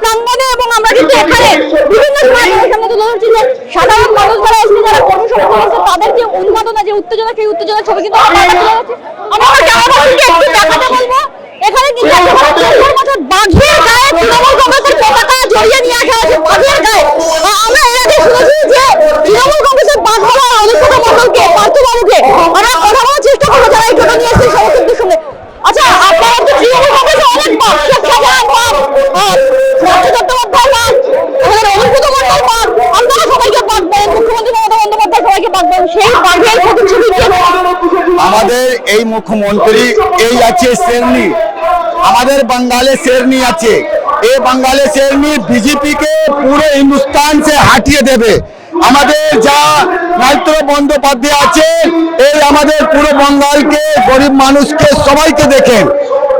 প্রাঙ্গণে এবং আমরা কিন্তু এখানে বিভিন্ন সাধারণ মানুষ যারা এসছে যারা কর্মসূচি করেছে তাদের যে উন্মাদনা যে উত্তেজনা সেই উত্তেজনা ছবি কিন্তু আমরা দেখাতে বলব এখানে কিন্তু একেবারে চোখের মতো বাঘের গায়ে তৃণমূল কংগ্রেসের পতাকা জড়িয়ে নিয়ে আসা হয়েছে বাঘের গায়ে আ- আমরা এর আগে শুনেছি যে তৃণমূল কংগ্রেসের বাঘ বলা অনুষ্ঠিত মন্ডলকে পার্থবাবুকে আমরা কথা বলার চেষ্টা করব যারা এই টোটো নিয়ে এসেছে সমর্থকদের সঙ্গে আচ্ছা আপনারা তো তৃণমূল কংগ্রেসের অনেক বাঘ শেখ শাহজাহান বাঘ আহ, রাজ্য চট্টোপাধ্যায় বাঘ আমাদের অনুষ্ঠিত মন্ডল বাঘ আপনারা সবাইকে বাঘ বলেন মুখ্যমন্ত্রী মমতা বন্দ্যোপাধ্যায় সবাইকে বাঘ বলেন সেই বাঘের প্রতিচ্ছবি কে আমাদের এই মুখ্যমন্ত্রী এই আছে শেরনি আমাদের বাঙ্গালে শেরনি আছে। এই বাঙ্গালে শেরনি বিজেপি কে পুরো হিন্দুস্তান সে হাটিয়ে দেবে। আমাদের যা নাইত্র বন্দ্যোপাধ্যায় আছে, এই আমাদের পুরো বাঙ্গালকে গরিব মানুষকে সবাইকে দেখেন।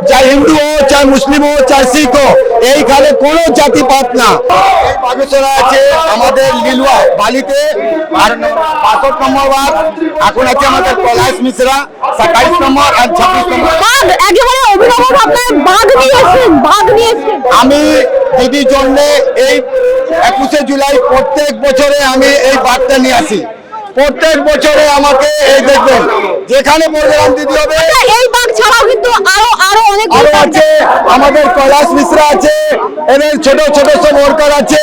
চাই হিন্দু হোক, চাই মুসলিম হোক, চাই শিখ হোক, এইখানে কোনো জাতিপাত না। বাগেশ্বরা আছে আমাদের লিলুয়া বালিতে বাষট্টি নম্বর ওয়ার্ড এখন আছে আমাদের মিশ্রা সাতাইশ নম্বর আর ছাব্বিশ নম্বর। একেবারে অভিনব আপনার বাঘ নিয়ে এসেছেন বাঘ নিয়ে এসেছেন। আমি দিদির জন্য এই একুশে জুলাই প্রত্যেক বছরে আমি এই বার্তা নিয়ে আসি। প্রত্যেক বছরে আমাকে এই দেখবেন। যেখানে প্রোগ্রাম দিদি হবে আচ্ছা, এই বাঘ ছাড়াও কিন্তু আরও আরও আছে আমাদের কৈলাস মিশ্রা আছে এদের ছোট ছোট সব ওয়ার্কার আছে।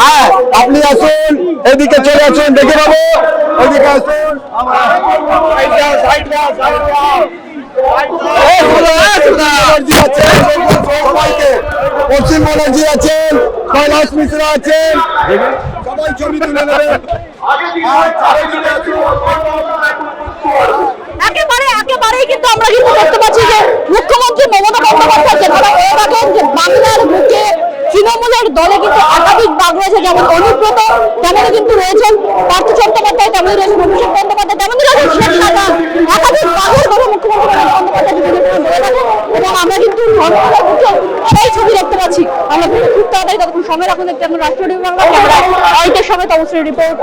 হ্যাঁ আপনি আসুন এদিকে চলে আসুন দেখে পাবো এদিকে আসুন। পশ্চিম ব্যানার্জি আছেন কৈলাস মিশ্রা আছেন। সবাই ছবি তুলে নেবেন আর চারিদিকে আসুন। একেবারে একেবারেই কিন্তু আমরা কিন্তু দেখতে পাচ্ছি যে মুখ্যমন্ত্রী মমতা বন্দ্যোপাধ্যায় যেখানে হয়ে থাকেন যে বাংলার বুকে তৃণমূলের দলে কিন্তু একাধিক বাঘ রয়েছে, যেমন অনুব্রত তেমনই কিন্তু রয়েছেন পার্থ চট্টোপাধ্যায় তেমনই রয়েছেন অভিষেক বন্দ্যোপাধ্যায় তেমনই রয়েছেন শেখ শাহজাহান একাধিক বাঘের কথা মুখ্যমন্ত্রী এবং আমরা কিন্তু সেই ছবি দেখতে পাচ্ছি। আমরা খুব তাড়াতাড়ি ততক্ষণ সময় রাখুন, দেখতে আমরা রাষ্ট্রীয় বাংলা ক্যামেরা অয়তের সময় তমশ্রী রিপোর্ট